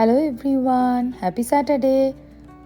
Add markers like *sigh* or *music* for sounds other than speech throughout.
Hello everyone happy Saturday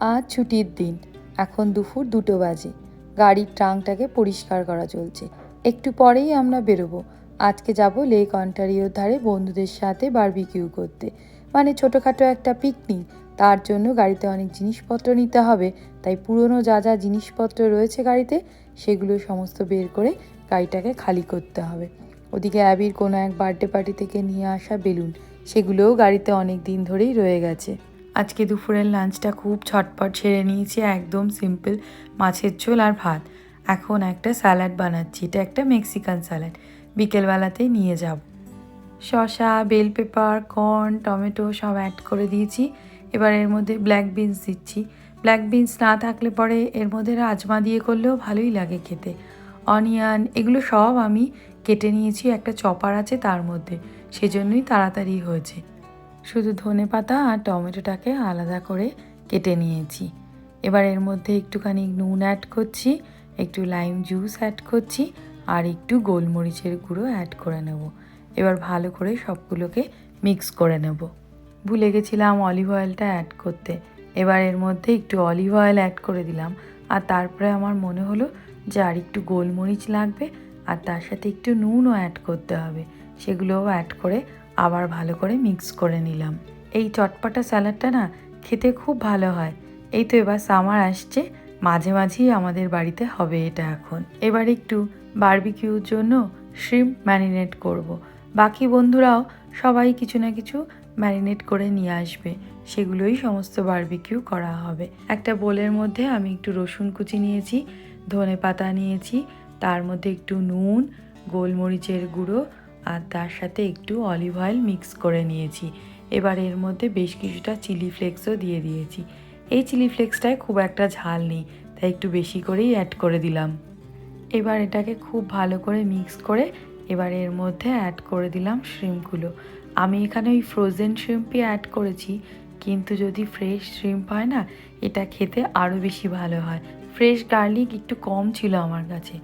আজ ছুটির দিন, এখন দুপুর দুটো বাজে। গাড়ির ট্রাঙ্কটাকে পরিষ্কার করা চলছে। একটু পরেই আমরা বেরোবো। আজকে যাব লেক অন্টারিওর ধারে বন্ধুদের সাথে বারবিকিউ করতে। মানে ছোটোখাটো একটা পিকনিক তার জন্য গাড়িতে অনেক জিনিসপত্র নিতে হবে। তাই পুরনো যা যা জিনিসপত্র রয়েছে গাড়িতে, সেগুলো সমস্ত বের করে গাড়িটাকে খালি করতে হবে। ওদিকে অ্যাবির কোনো এক বার্থডে পার্টি থেকে নিয়ে আসা বেলুন। সেগুলোও গাড়িতে অনেক দিন ধরেই রয়ে গেছে। আজকে দুপুরের লাঞ্চটা খুব ছটপট সেরে নিয়েছি, একদম সিম্পল মাছের ঝোল আর ভাত। এখন একটা স্যালাড বানাচ্ছি, এটা একটা মেক্সিকান স্যালাড। বিকেলবেলাতেই নিয়ে যাব। শসা, বেল পেপার, কর্ন, টমেটো সব অ্যাড করে দিয়েছি। এবার এর মধ্যে ব্ল্যাক বিনস দিচ্ছি। ব্ল্যাক বিনস না থাকলে পরে এর মধ্যে রাজমা দিয়ে করলেও ভালোই লাগে খেতে। অনিয়ন, এগুলো সব আমি কেটে নিয়েছি, একটা চপার আছে তার মধ্যে। সেজন্যই তাড়াতাড়ি হয়েছে। শুধু ধনে পাতা আর টমেটোটাকে আলাদা করে কেটে নিয়েছি। এবার এর মধ্যে একটুখানি নুন অ্যাড করছি, একটু লাইম জুস অ্যাড করছি আর একটু গোলমরিচের গুঁড়ো অ্যাড করে নেব। এবার ভালো করে সবগুলোকে মিক্স করে নেব। ভুলে গেছিলাম অলিভ অয়েলটা অ্যাড করতে। এবার এর মধ্যে একটু অলিভ অয়েল অ্যাড করে দিলাম। আর তারপরে আমার মনে হলো যে আর একটু গোলমরিচ লাগবে আর তার সাথে একটু নুনও অ্যাড করতে হবে। সেগুলোও অ্যাড করে আবার ভালো করে মিক্স করে নিলাম। এই চটপটা স্যালাডটা না খেতে খুব ভালো হয়। এই তো এবার সামার আসছে, মাঝে মাঝেই আমাদের বাড়িতে হবে এটা এখন। এবার একটু বারবিকিউর জন্য শ্রিম ম্যারিনেট করব। বাকি বন্ধুরাও সবাই কিছু না কিছু ম্যারিনেট করে নিয়ে আসবে। সেগুলোই সমস্ত বারবিকিউ করা হবে। একটা বোলের মধ্যে আমি একটু রসুন কুচি নিয়েছি ধনে পাতা নিয়েছি, তার মধ্যে একটু নুন, গোলমরিচের গুঁড়ো আর তার সাথে একটু অলিভ অয়েল মিক্স করে নিয়েছি। এবার এর মধ্যে বেশ কিছুটা চিলি ফ্লেক্সও দিয়ে দিয়েছি। এই চিলি ফ্লেক্সটায় খুব একটা ঝাল নেই, তাই একটু বেশি করেই অ্যাড করে দিলাম। এবার এটাকে খুব ভালো করে মিক্স করে এবার এর মধ্যে অ্যাড করে দিলাম শ্রিমগুলো আমি এখানে ওই ফ্রোজেন শ্রিম্পই অ্যাড করেছি, কিন্তু যদি ফ্রেশ শ্রিম্প হয় না, এটা খেতে আরও বেশি ভালো হয়। ফ্রেশ গার্লিক একটু কম ছিল আমার কাছে।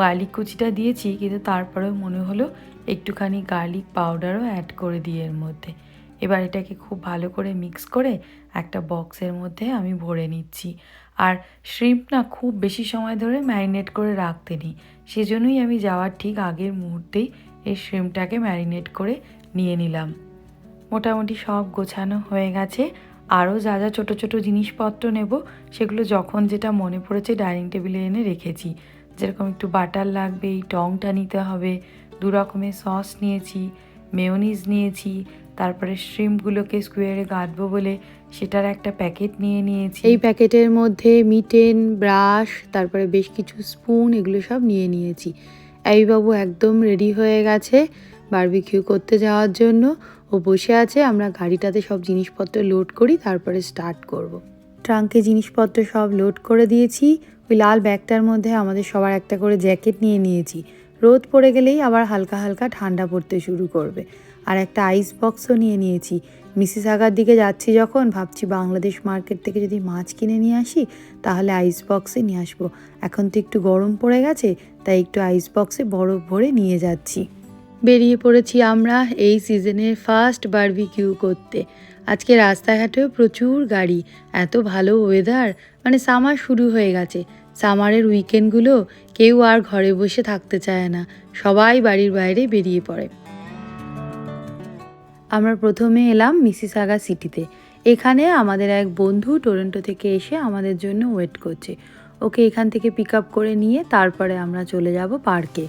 গার্লিক কুচিটা দিয়েছি, কিন্তু তারপরেও মনে হলো একটুখানি গার্লিক পাউডারও অ্যাড করে দিই এর মধ্যে। এবার এটাকে খুব ভালো করে মিক্স করে একটা বক্সের মধ্যে আমি ভরে নিচ্ছি। আর শ্রিম্প না খুব বেশি সময় ধরে ম্যারিনেট করে রাখতে নিই। সেজন্যই আমি যাওয়ার ঠিক আগের মুহূর্তেই এই শ্রিম্পটাকে ম্যারিনেট করে নিয়ে নিলাম। মোটামুটি সব গোছানো হয়ে গেছে। আরও যা যা ছোটো ছোটো জিনিসপত্র নেব, সেগুলো যখন যেটা মনে পড়েছে ডাইনিং টেবিলে এনে রেখেছি। যেরকম একটু বাটার লাগবে এই টংটা নিতে হবে দু রকমের সস নিয়েছি, মেয়োনিজ নিয়েছি, তারপরে শ্রিমগুলোকে স্কোয়ারে গাঁথবো বলে সেটার একটা প্যাকেট নিয়ে নিয়েছি। এই প্যাকেটের মধ্যে মিটেন ব্রাশ তারপরে বেশ কিছু স্পুন এগুলো সব নিয়ে নিয়েছি। বাবু একদম রেডি হয়ে গেছে বারবিকিউ করতে যাওয়ার জন্য। ও বসে আছে, আমরা গাড়িটাতে সব জিনিসপত্র লোড করি, তারপরে স্টার্ট করব। ট্রাঙ্কে জিনিসপত্র সব লোড করে দিয়েছি। ওই লাল ব্যাগটার মধ্যে আমাদের সবার একটা করে জ্যাকেট নিয়ে নিয়েছি। রোদ পড়ে গেলেই আবার হালকা হালকা ঠান্ডা পড়তে শুরু করবে। আর একটা আইস বক্সও নিয়ে নিয়েছি। মিসিস আগার দিকে যাচ্ছি যখন, ভাবছি বাংলাদেশ মার্কেট থেকে যদি মাছ কিনে নিয়ে আসি, তাহলে আইস বক্সে নিয়ে আসব। এখন তো একটু গরম পড়ে গেছে, তাই একটু আইস বক্সে বরফ ভরে নিয়ে যাচ্ছি। বেরিয়ে পড়েছি আমরা এই সিজনের ফার্স্ট বারবিকিউ করতে। আজকে রাস্তাঘাটেও প্রচুর গাড়ি, এত ভালো ওয়েদার মানে সামার শুরু হয়ে গেছে। সামারের উইকেন্ডগুলো কেউ আর ঘরে বসে থাকতে চায় না। সবাই বাড়ির বাইরে বেরিয়ে পড়ে। আমরা প্রথমে এলাম মিসিসাগা সিটিতে। এখানে আমাদের এক বন্ধু টরেন্টো থেকে এসে আমাদের জন্য ওয়েট করছে। ওকে এখান থেকে পিক আপ করে নিয়ে তারপরে আমরা চলে যাব পার্কে।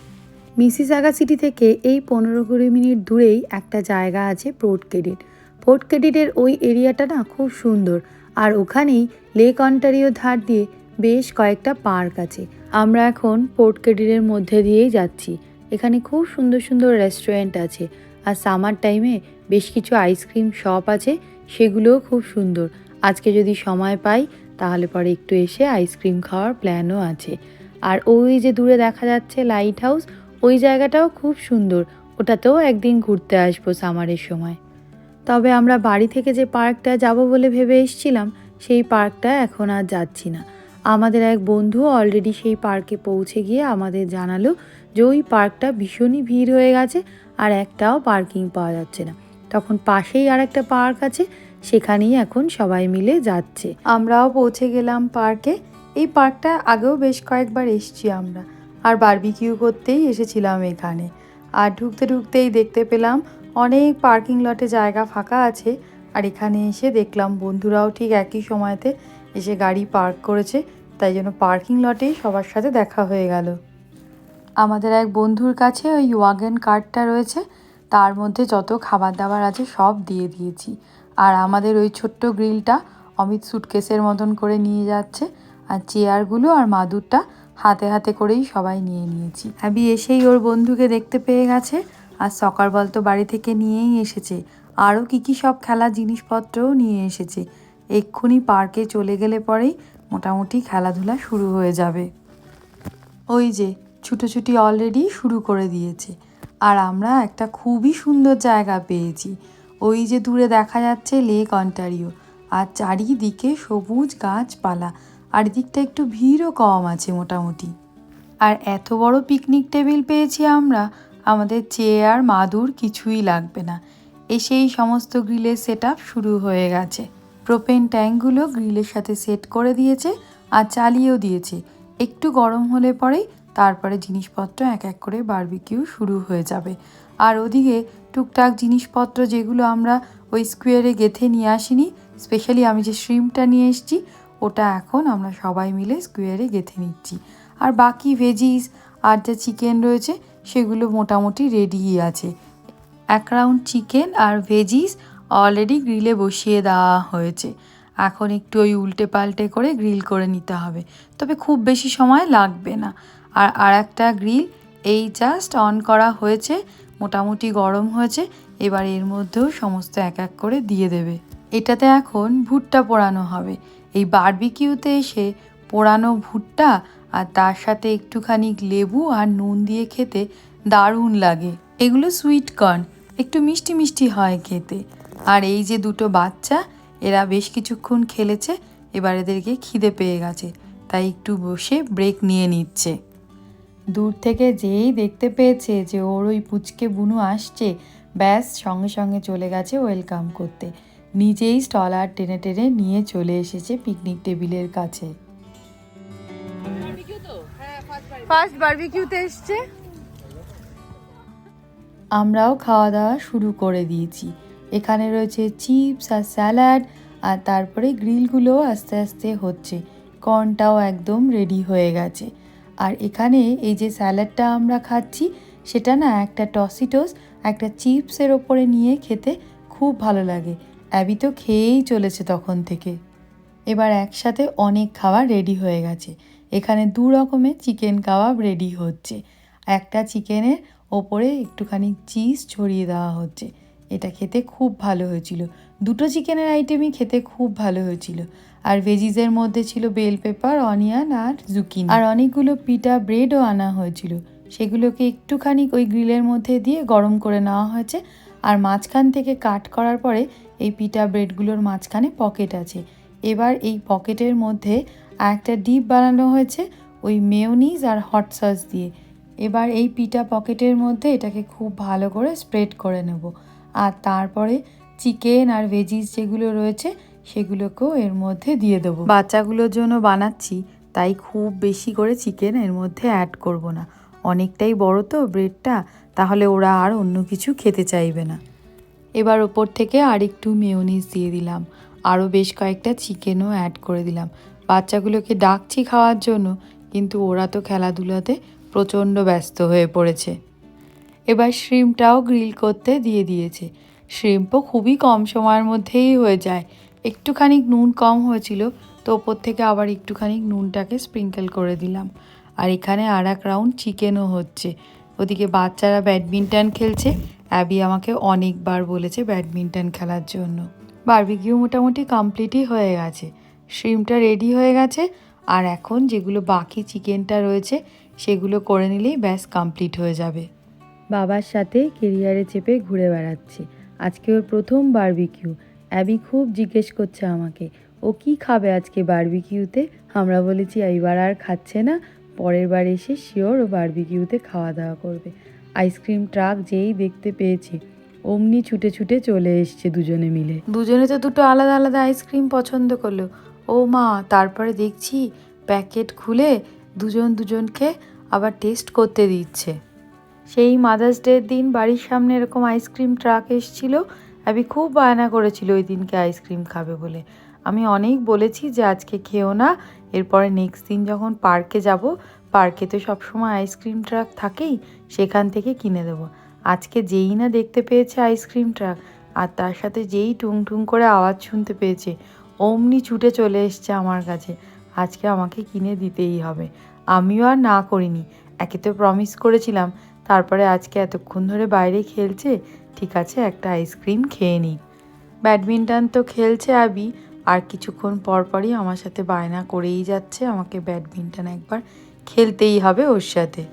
মিসিসাগা সিটি থেকে এই পনেরো কুড়ি মিনিট দূরেই একটা জায়গা আছে পোর্ট ক্রেডিট পোর্ট ক্রেডিটের ওই এরিয়াটা না খুব সুন্দর। আর ওখানেই লেক অন্টারিও ধার দিয়ে বেশ কয়েকটা পার্ক আছে। আমরা এখন পোর্ট ক্রেডিটের মধ্যে দিয়েই যাচ্ছি। এখানে খুব সুন্দর সুন্দর রেস্টুরেন্ট আছে। আর সামার টাইমে বেশ কিছু আইসক্রিম শপ আছে, সেগুলোও খুব সুন্দর। আজকে যদি সময় পাই, তাহলে পরে একটু এসে আইসক্রিম খাওয়ার প্ল্যানও আছে। আর ওই যে দূরে দেখা যাচ্ছে লাইট হাউস ওই জায়গাটাও খুব সুন্দর। ওটাতেও একদিন ঘুরতে আসব সামারের সময়। তবে আমরা বাড়ি থেকে যে পার্কটা যাব বলে ভেবে এসছিলাম, সেই পার্কটা এখন আর যাচ্ছি না। আমাদের এক বন্ধু অলরেডি সেই পার্কে পৌঁছে গিয়ে আমাদের জানালো যে ওই পার্কটা ভীষণই ভিড় হয়ে গেছে আর একটাও পার্কিং পাওয়া যাচ্ছে না। তখন পাশেই আর একটা পার্ক আছে, সেখানেই এখন সবাই মিলে যাচ্ছে। আমরাও পৌঁছে গেলাম পার্কে এই পার্কটা আগেও বেশ কয়েকবার এসছি আমরা, আর বারবিকিউ করতেই এসেছিলাম এখানে। আর ঢুকতে ঢুকতেই দেখতে পেলাম অনেক পার্কিং লটে জায়গা ফাঁকা আছে, আর এখানে এসে দেখলাম বন্ধুরাও ঠিক একই সময়তে এসে গাড়ি পার্ক করেছে, তাই জন্য পার্কিং লটেই সবার সাথে দেখা হয়ে গেল। আমাদের এক বন্ধুর কাছে ওই ওয়াগন কার্ডটা রয়েছে, তার মধ্যে যত খাবার দাবার আছে সব দিয়ে দিয়েছি। আর আমাদের ওই ছোট্ট গ্রিলটা অমিত সুটকেসের মতন করে নিয়ে যাচ্ছে, আর চেয়ারগুলো আর মাদুরটা হাতে হাতে করেই সবাই নিয়ে নিয়েছি। হ্যাবি এসেই ওর বন্ধুকে দেখতে পেয়ে গেছে, আর সকার বল তো বাড়ি থেকে নিয়েই এসেছে। আরও কী কী সব খেলা জিনিসপত্রও নিয়ে এসেছে। এক্ষুনি পার্কে চলে গেলে পরেই মোটামুটি খেলাধুলা শুরু হয়ে যাবে। ওই যে, ছুটোছুটি অলরেডি শুরু করে দিয়েছে। আর আমরা একটা খুবই সুন্দর জায়গা পেয়েছি। ওই যে দূরে দেখা যাচ্ছে লেক অন্টারিও আর চারিদিকে সবুজ গাছপালা। আর এদিকটা একটু ভিড়ও কম আছে মোটামুটি। আর এত বড় পিকনিক টেবিল পেয়েছি আমরা, আমাদের চেয়ার মাদুর কিছুই লাগবে না। এসেই সমস্ত গ্রিলের সেট শুরু হয়ে গেছে। প্রোপেন ট্যাঙ্কগুলো গ্রিলের সাথে সেট করে দিয়েছে আর চালিয়েও দিয়েছে। একটু গরম হলে পরেই তারপরে জিনিসপত্র এক এক করে বারবিকিউ শুরু হয়ে যাবে। আর ওদিকে টুকটাক জিনিসপত্র যেগুলো আমরা ওই স্কোয়ারে গেথে নিয়ে আসিনি, স্পেশালি আমি যে শ্রিমটা নিয়ে এসেছি, ওটা এখন আমরা সবাই মিলে স্কোয়ারে গেথে নিচ্ছি। আর বাকি ভেজিস আর যা চিকেন রয়েছে, সেগুলো মোটামুটি রেডিই আছে। এক রাউন্ড চিকেন আর ভেজিস অলরেডি গ্রিলে বসিয়ে দেওয়া হয়েছে। এখন একটু ওই উল্টে পাল্টে করে গ্রিল করে নিতে হবে। তবে খুব বেশি সময় লাগবে না। আর আর একটা গ্রিল এই জাস্ট অন করা হয়েছে, মোটামুটি গরম হয়েছে, এবার এর মধ্যেও সমস্ত এক এক করে দিয়ে দেবে। এটাতে এখন ভুট্টা পোড়ানো হবে। এই বারবিকিউতে এসে পোড়ানো ভুট্টা আর তার সাথে একটুখানি লেবু আর নুন দিয়ে খেতে দারুণ লাগে। এগুলো সুইট কর্ন একটু মিষ্টি মিষ্টি হয় খেতে। আর এই যে দুটো বাচ্চা এরা বেশ কিছুক্ষণ খেলেছে এবার এদেরকে খিদে পেয়ে গেছে তাই একটু বসে ব্রেক নিয়ে নিচ্ছে। দূর থেকে যেই দেখতে পেয়েছে যে ওর ওই পুচকে বুনু আসছে ব্যাস সঙ্গে সঙ্গে চলে গেছে ওয়েলকাম করতে। নিজেই স্টলার টেনে টেনে নিয়ে চলে এসেছে পিকনিক টেবিলের কাছে। ফার্স্ট বারবিকিউতে এসছে? আমরাও খাওয়া দাওয়া শুরু করে দিয়েছি। এখানে রয়েছে চিপস আর স্যালাড, আর তারপরে গ্রিলগুলো আস্তে আস্তে হচ্ছে। কর্নটাও একদম রেডি হয়ে গেছে। আর এখানে এই যে স্যালাডটা আমরা খাচ্ছি, সেটা না একটা টসিটোস, একটা চিপসের ওপরে নিয়ে খেতে খুব ভালো লাগে। অ্যাবি তো খেয়েই চলেছে তখন থেকে। এবার একসাথে অনেক খাবার রেডি হয়ে গেছে। এখানে দু রকমের চিকেন কাবাব রেডি হচ্ছে। একটা চিকেনের ওপরে একটুখানি চিজ ছড়িয়ে দেওয়া হচ্ছে। এটা খেতে খুব ভালো হয়েছিল। দুটো চিকেনের আইটেমই খেতে খুব ভালো হয়েছিল। আর ভেজিসের মধ্যে ছিল বেল পেপার অনিয়ন আর জুকিনি আর অনেকগুলো পিটা ব্রেডও আনা হয়েছিল। সেগুলোকে একটুখানি ওই গ্রিলের মধ্যে দিয়ে গরম করে নেওয়া হয়েছে। আর মাঝখান থেকে কাট করার পরে এই পিটা ব্রেডগুলোর মাঝখানে পকেট আছে। এবার এই পকেটের মধ্যে একটা ডিপ বানানো হয়েছে ওই মেয়নিজ আর হট সস দিয়ে। এবার এই পিটা পকেটের মধ্যে এটাকে খুব ভালো করে স্প্রেড করে নেব। আর তারপরে চিকেন আর ভেজিস যেগুলো রয়েছে, সেগুলোকেও এর মধ্যে দিয়ে দেবো। বাচ্চাগুলোর জন্য বানাচ্ছি, তাই খুব বেশি করে চিকেন এর মধ্যে অ্যাড করব না। অনেকটাই বড় তো ব্রেডটা তাহলে ওরা আর অন্য কিছু খেতে চাইবে না। এবার ওপর থেকে আর একটু মেয়োনিজ দিয়ে দিলাম। আরও বেশ কয়েকটা চিকেনও অ্যাড করে দিলাম। বাচ্চাগুলোকে ডাকছি খাওয়ার জন্য, কিন্তু ওরা তো খেলাধুলাতে প্রচণ্ড ব্যস্ত হয়ে পড়েছে। এবার শ্রিমটাও গ্রিল করতে দিয়ে দিয়েছে। শ্রিম্পও খুবই কম সময়ের মধ্যেই হয়ে যায়। একটুখানি নুন কম হয়েছিল, তো ওপর থেকে আবার একটুখানি নুনটাকে স্প্রিঙ্কেল করে দিলাম। আর এখানে আর এক রাউন্ড চিকেনও হচ্ছে। ওদিকে বাচ্চারা ব্যাডমিন্টন খেলছে। অ্যাবি আমাকে অনেকবার বলেছে ব্যাডমিন্টন খেলার জন্য। বার্বিকিউ মোটামুটি কমপ্লিটই হয়ে গেছে। শ্রিমটা রেডি হয়ে গেছে। আর এখন যেগুলো বাকি চিকেনটা রয়েছে, সেগুলো করে নিলেই ব্যাস কমপ্লিট হয়ে যাবে। বাবার সাথে কেরিয়ারে চেপে ঘুরে বেড়াচ্ছে। আজকে ওর প্রথম বারবিকিউ। অ্যাবি খুব জিজ্ঞেস করছে আমাকে, ও কি খাবে আজকে বারবিকিউতে? আমরা বলেছি, এইবার আর খাচ্ছে না। পরের বার এসে শিওর ও বারবিকিউতে খাওয়া দাওয়া করবে। আইসক্রিম ট্রাক যেই দেখতে পেয়েছি, অমনি ছুটে ছুটে চলে এসছে দুজনে মিলে। দুজনে তো দুটো আলাদা আলাদা আইসক্রিম পছন্দ করল। ও মা, তারপরে দেখছি প্যাকেট খুলে দুজন দুজনকে আবার টেস্ট করতে দিচ্ছে। সেই মাদার্স ডের দিন বাড়ির সামনে এরকম আইসক্রিম ট্রাক এসছিল। আমি খুব বায়না করেছিল ওই দিনকে আইসক্রিম খাবে বলে। আমি অনেক বলেছি যে আজকে খেও না। এরপরে নেক্সট দিন যখন পার্কে যাব পার্কে তো সবসময় আইসক্রিম ট্রাক থাকেই, সেখান থেকে কিনে দেবো। আজকে যেই না দেখতে পেয়েছে আইসক্রিম ট্রাক আর তার সাথে যেই টুং টুং করে আওয়াজ শুনতে পেয়েছে, অমনি ছুটে চলে এসছে আমার কাছে। আজকে আমাকে কিনে দিতেই হবে। আমিও আর না করিনি। একে তো প্রমিস করেছিলাম, তারপরে আজকে এতক্ষণ ধরে বাইরে খেলছে, ঠিক আছে, একটা আইসক্রিম খেয়ে নিই ব্যাডমিন্টন তো খেলছে আবি, আর কিছুক্ষণ পর পরই আমার সাথে বায়না করেই যাচ্ছে, আমাকে ব্যাডমিন্টন একবার খেলতেই হবে ওর সাথে।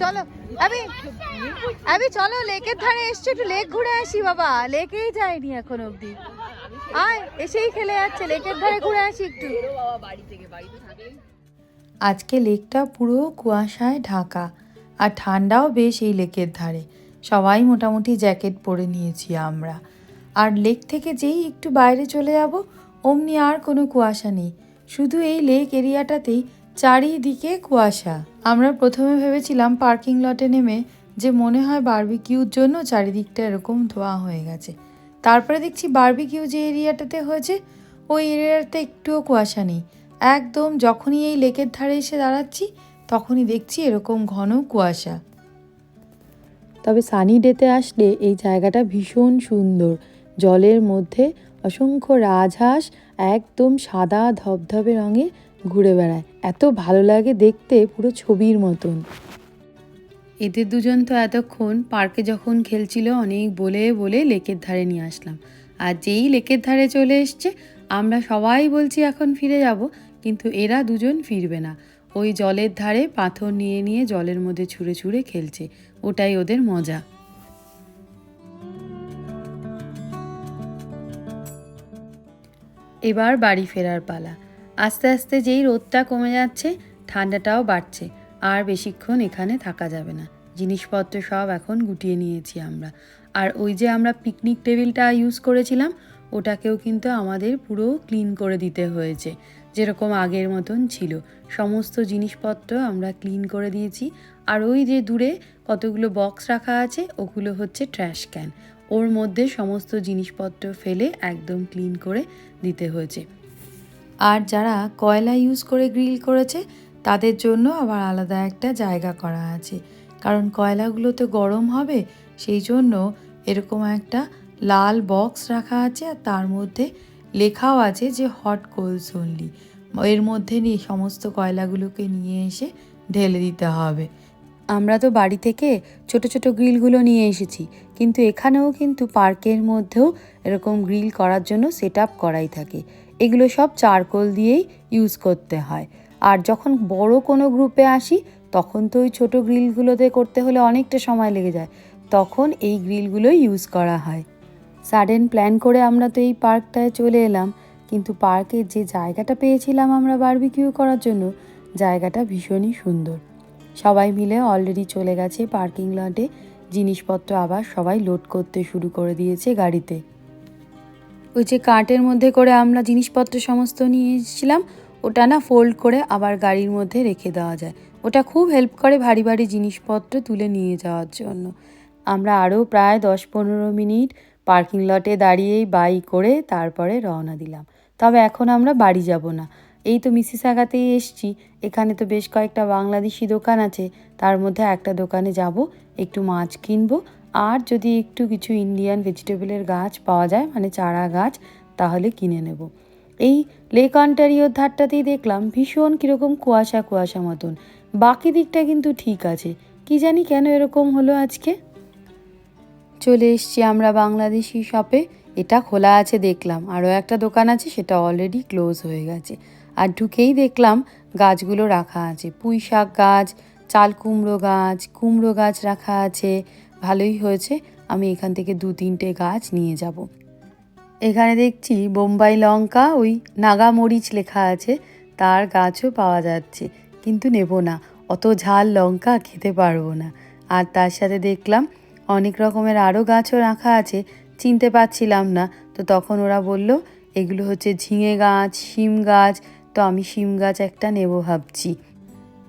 চলো, আবি আবি চলো, লেকের ধারে এসছো, একটু লেক ঘুরে আসি বাবা, লেকেই যায়নি এখন অবধি। আয়, এসেই খেলে যাচ্ছে, লেকের ধারে ঘুরে আসি একটু। আজকে লেকটা পুরো কুয়াশায় ঢাকা, আর ঠান্ডাও বেশ এই লেকের ধারে। সবাই মোটামুটি জ্যাকেট পরে নিয়েছি আমরা। আর লেক থেকে যেই একটু বাইরে চলে যাব, অমনি আর কোনো কুয়াশা নেই। শুধু এই লেক এরিয়াটাতেই চারিদিকে কুয়াশা। আমরা প্রথমে ভেবেছিলাম পার্কিং লটে নেমে যে মনে হয় বারবিকিউর জন্য চারিদিকটা এরকম ধোয়া হয়ে গেছে। তারপরে দেখছি বারবিকিউ যে এরিয়াটাতে হয়েছে, ওই এরিয়াটাতে একটুও কুয়াশা নেই। একদম যখনই এই লেকের ধারে এসে দাঁড়াচ্ছি, তখনই দেখছি এরকম ঘন কুয়াশা। তবে সানি ডেতে আসলে এই জায়গাটা ভীষণ সুন্দর। জলের মধ্যে অসংখ্য রাজহাঁস একদম সাদা ধবধবে রঙে ঘুরে বেড়ায়। এত ভালো লাগে দেখতে, পুরো ছবির মতন। এদের দুজন তো এতক্ষণ পার্কে যখন খেলছিল, অনেক বলে বলে লেকের ধারে নিয়ে আসলাম। আর যেই লেকের ধারে চলে এসছে, আমরা সবাই বলছি এখন ফিরে যাব, কিন্তু এরা দুজন ফিরবে না। ওই জলের ধারে পাথর নিয়ে নিয়ে জলের মধ্যে ছুঁড়ে ছুঁড়ে খেলছে। ওটাই ওদের মজা। এবার বাড়ি ফেরার পালা। আস্তে আস্তে যেই রোদটা কমে যাচ্ছে, ঠান্ডাটাও বাড়ছে। আর বেশিক্ষণ এখানে থাকা যাবে না। জিনিসপত্র সব এখন গুটিয়ে নিয়েছি আমরা। আর ওই যে আমরা পিকনিক টেবিলটা ইউজ করেছিলাম, ওটাকেও কিন্তু আমাদের পুরো ক্লিন করে দিতে হয়েছে, যেরকম আগের মতন ছিল। সমস্ত জিনিসপত্র আমরা ক্লিন করে দিয়েছি। আর ওই যে দূরে কতগুলো বক্স রাখা আছে, ওগুলো হচ্ছে ট্র্যাশ ক্যান ওর মধ্যে সমস্ত জিনিসপত্র ফেলে একদম ক্লিন করে দিতে হয়েছে। আর যারা কয়লা ইউজ করে গ্রিল করেছে তাদের জন্য আবার আলাদা একটা জায়গা করা আছে। কারণ কয়লাগুলো তো গরম হবে, সেই জন্য এরকম একটা লাল বক্স রাখা আছে আর তার মধ্যে লেখাও আছে যে হট কোলস অনলি এর মধ্যে নিয়ে সমস্ত কয়লাগুলোকে নিয়ে এসে ঢেলে দিতে হবে। আমরা তো বাড়ি থেকে ছোট ছোট গ্রিলগুলো নিয়ে এসেছি, কিন্তু এখানেও কিন্তু পার্কের মধ্যেও এরকম গ্রিল করার জন্য সেট করাই থাকে। এগুলো সব চারকোল দিয়েই ইউজ করতে হয়। আর যখন বড় কোনো গ্রুপে আসি, তখন তো ওই ছোটো গ্রিলগুলোতে করতে হলে অনেকটা সময় লেগে যায়। তখন এই গ্রিলগুলোই ইউজ করা হয়। সাডেন প্ল্যান করে আমরা তো এই পার্কটায় চলে এলাম। কিন্তু পার্কের যে জায়গাটা পেয়েছিলাম আমরা বারবিকিউ করার জন্য, জায়গাটা ভীষণই সুন্দর। সবাই মিলে অলরেডি চলে গেছে পার্কিং লটে জিনিসপত্র আবার সবাই লোড করতে শুরু করে দিয়েছে গাড়িতে। ওই যে কার্টের মধ্যে করে আমরা জিনিসপত্র সমস্ত নিয়ে এসেছিলাম ওটা না ফোল্ড করে আবার গাড়ির মধ্যে রেখে দেওয়া যায়। ওটা খুব হেল্প করে ভারী ভারী জিনিসপত্র তুলে নিয়ে যাওয়ার জন্য। আমরা আরও প্রায় দশ পনেরো মিনিট পার্কিং লটে দাঁড়িয়েই বাইক করে তারপরে রওনা দিলাম। তবে এখন আমরা বাড়ি যাব না। এই তো মিসিসাগাতেই এসছি। এখানে তো বেশ কয়েকটা বাংলাদেশি দোকান আছে। তার মধ্যে একটা দোকানে যাব, একটু মাছ কিনবো। আর যদি একটু কিছু ইন্ডিয়ান ভেজিটেবলের গাছ পাওয়া যায় মানে চারা গাছ, তাহলে কিনে নেব। এই লেক অন্টারিওর ধারটাতেই দেখলাম ভীষণ কীরকম কুয়াশা কুয়াশা মতন। বাকি দিকটা কিন্তু ঠিক আছে। কি জানি কেন এরকম হলো আজকে? চলে এসছি আমরা বাংলাদেশি শপে। এটা খোলা আছে দেখলাম। আরও একটা দোকান আছে, সেটা অলরেডি ক্লোজ হয়ে গেছে। আর ঢুকেই দেখলাম গাছগুলো রাখা আছে। পুঁই শাক গাছ, চাল কুমড়ো গাছ কুমড়ো গাছ রাখা আছে। ভালোই হয়েছে। আমি এখান থেকে দু তিনটে গাছ নিয়ে যাব। এখানে দেখছি বোম্বাই লঙ্কা, ওই নাগা মরিচ লেখা আছে, তার গাছও পাওয়া যাচ্ছে, কিন্তু নেব না। অত ঝাল লঙ্কা খেতে পারব না। আর তার সাথে দেখলাম অনেক রকমের আরও গাছও রাখা আছে, চিনতে পারছিলাম না। তো তখন ওরা বলল, এগুলো হচ্ছে ঝিঙে গাছ, শিম গাছ, তো আমি শিম গাছ একটা নেব ভাবছি।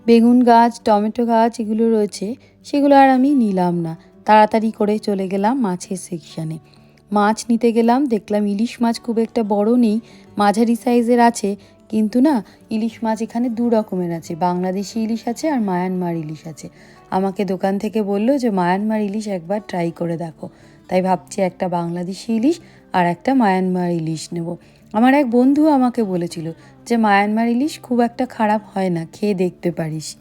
বেগুন গাছ, টমেটো গাছ এগুলো রয়েছে, সেগুলো আর আমি নিলাম না। তাড়াতাড়ি করে চলে গেলাম মাছের সেকশানে মাছ নিতে গেলাম, দেখলাম ইলিশ মাছ খুব একটা বড় নেই, মাঝারি সাইজের আছে, কিন্তু না, ইলিশ মাছ এখানে দু রকমের আছে, বাংলাদেশি ইলিশ আছে আর মায়ানমার ইলিশ আছে। আমাকে দোকান থেকে বলল যে, মায়ানমার ইলিশ একবার ট্রাই করে দেখো। তাই ভাবছি একটা বাংলাদেশি ইলিশ আর একটা মায়ানমার ইলিশ নেব। আমার এক বন্ধু আমাকে বলেছিল যে, মায়ানমার ইলিশ খুব একটা খারাপ হয় না, খেয়ে দেখতে পারিস।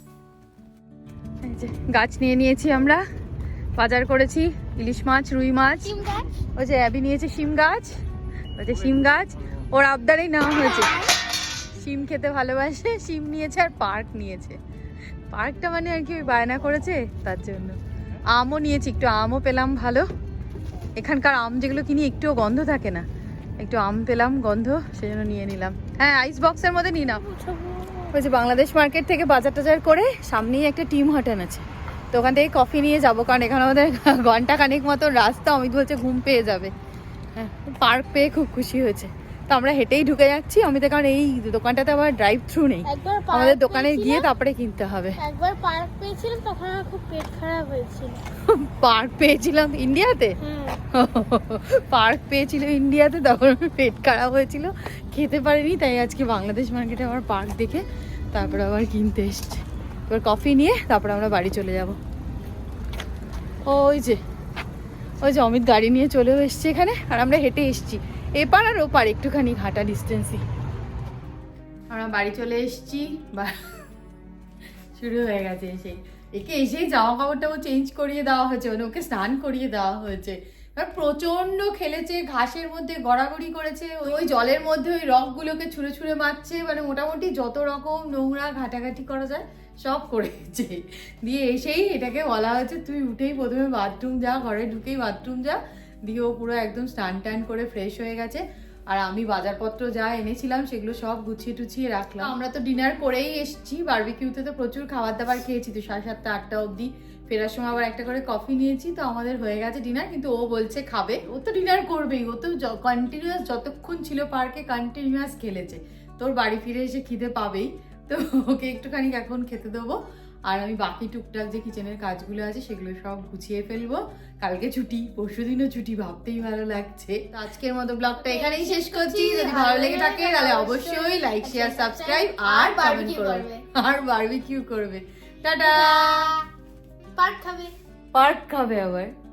গাছ নিয়ে নিয়েছি আমরা। বাজার করেছি ইলিশ মাছ রুই মাছ। ওই যে অ্যাবি নিয়েছে শিম গাছ। ওই যে শিম গাছ। ওর আবদারেই নেওয়া হয়েছে। শিম খেতে ভালোবাসে শিম নিয়েছে আর পার্ক নিয়েছে। পার্কটা মানে আর কি ওই বায়না করেছে তার জন্য। আমও নিয়েছি একটু আমও পেলাম ভালো। এখানকার আম যেগুলো কিনি একটুও গন্ধ থাকে না। একটু আম পেলাম গন্ধ সেজন্য নিয়ে নিলাম। হ্যাঁ আইস বক্সের মধ্যে নিয়ে নাও। ওই যে বাংলাদেশ মার্কেট থেকে বাজার টাজার করে সামনেই একটা টিম হোটেল আছে। তো ওখান থেকে কফি নিয়ে যাব কারণ এখানে আমাদের *laughs* ঘণ্টা খানিক মতো রাস্তা অমিত বলছে ঘুম পেয়ে যাবে। হ্যাঁ পার্ক পেয়ে খুব খুশি হয়েছে। তো আমরা হেঁটেই ঢুকে যাচ্ছি অমিতে কারণ এই দোকানটাতে আবার ড্রাইভ থ্রু নেই আমাদের দোকানে গিয়ে তারপরে কিনতে হবে। একবার পার্ক পেয়েছিলাম তখন আমার খুব পেট খারাপ হয়েছিল। *laughs* পার্ক পেয়েছিলাম ইন্ডিয়াতে পার্ক *laughs* পেয়েছিল ইন্ডিয়াতে তখন পেট খারাপ হয়েছিল। খেতে পারিনি তাই আজকে বাংলাদেশ মার্কেটে আবার পার্ক দেখে তারপরে আবার কিনতে এসছে। এবার কফি নিয়ে তারপরে আমরা বাড়ি চলে যাব। ওই যে ওই যে অমিত গাড়ি নিয়ে চলেও এসছে এখানে, আর আমরা হেঁটে এসছি। এপার আর ওপার, একটুখানি হাঁটা ডিস্টেন্সই আমরা বাড়ি চলে এসছি, বা শুরু হয়ে গেছে এসে। একে এসেই জামা কাপড়টাও চেঞ্জ করিয়ে দেওয়া হয়েছে মানে ওকে স্নান করিয়ে দেওয়া হয়েছে। এবার প্রচণ্ড খেলেছে, ঘাসের মধ্যে গড়াগড়ি করেছে ওই জলের মধ্যে ওই রকগুলোকে ছুঁড়ে ছুঁড়ে মারছে মানে মোটামুটি যত রকম নোংরা ঘাটাঘাটি করা যায় সব করেছে। দিয়ে এসেই এটাকে বলা হয়েছে, তুই উঠেই প্রথমে বাথরুম যা, ঘরে ঢুকেই বাথরুম যা। দিয়ে ও পুরো একদম স্টান টান করে ফ্রেশ হয়ে গেছে। আর আমি বাজারপত্র যা এনেছিলাম সেগুলো সব গুছিয়ে টুছিয়ে রাখলাম। আমরা তো ডিনার করেই এসেছি বারবিকিউতে তো প্রচুর খাবার দাবার খেয়েছি, তো সাড়ে সাতটা, আটটা অবধি ফেরার সময় আবার একটা করে কফি নিয়েছি, তো আমাদের হয়ে গেছে ডিনার কিন্তু ও বলছে, খাবে। ও তো ডিনার করবেই, ও তো কন্টিনিউয়াস যতক্ষণ ছিল পার্কে কন্টিনিউয়াস খেলেছে। তোর বাড়ি ফিরে এসে খিদে পাবেই। তো ওকে একটুখানি এখন খেতে দেবো। আর আমি বাকি টুকটাক যে কিচেনের কাজগুলো আছে সেগুলো সব গুছিয়ে ফেলব। কালকে ছুটি পরশু দিনও ছুটি ভাবতেই ভালো লাগছে। তো আজকের মতো ব্লগটা এখানেই শেষ করছি। যদি ভালো লেগে থাকে তাহলে অবশ্যই লাইক শেয়ার সাবস্ক্রাইব আর কমেন্ট করবে। আর বারবিকিউ করবে। টাটা! পার্ক খাবে। পার্ক খাবে আবার।